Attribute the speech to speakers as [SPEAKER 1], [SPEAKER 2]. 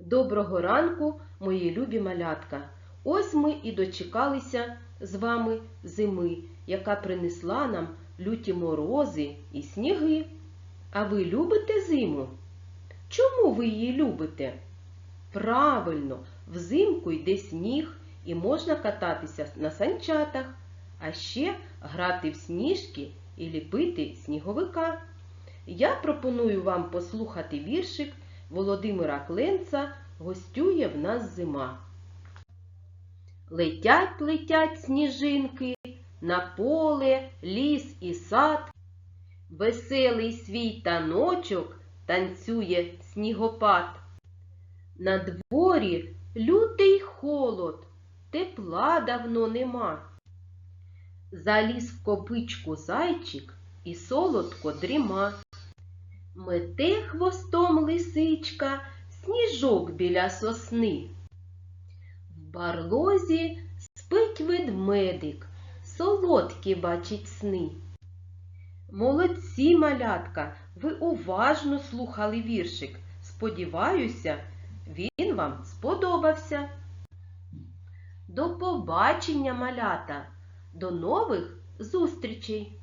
[SPEAKER 1] Доброго ранку, мої любі малятка! Ось ми і дочекалися з вами зими, яка принесла нам люті морози і сніги. А ви любите зиму? Чому ви її любите? Правильно, взимку йде сніг і можна кататися на санчатах, а ще грати в сніжки і ліпити сніговика. Я пропоную вам послухати віршик Володимира Кленца Гостює в нас зима. Летять, летять сніжинки на поле, ліс і сад. Веселий свій таночок танцює снігопад. На дворі лютий холод, тепла давно нема. Заліз в копичку зайчик і солодко дріма. Мете хвостом лисичка сніжок біля сосни. В барлозі спить ведмедик, солодкі бачить сни. Молодці, малятка, ви уважно слухали віршик. Сподіваюся, він вам сподобався. До побачення, малята! До нових зустрічей!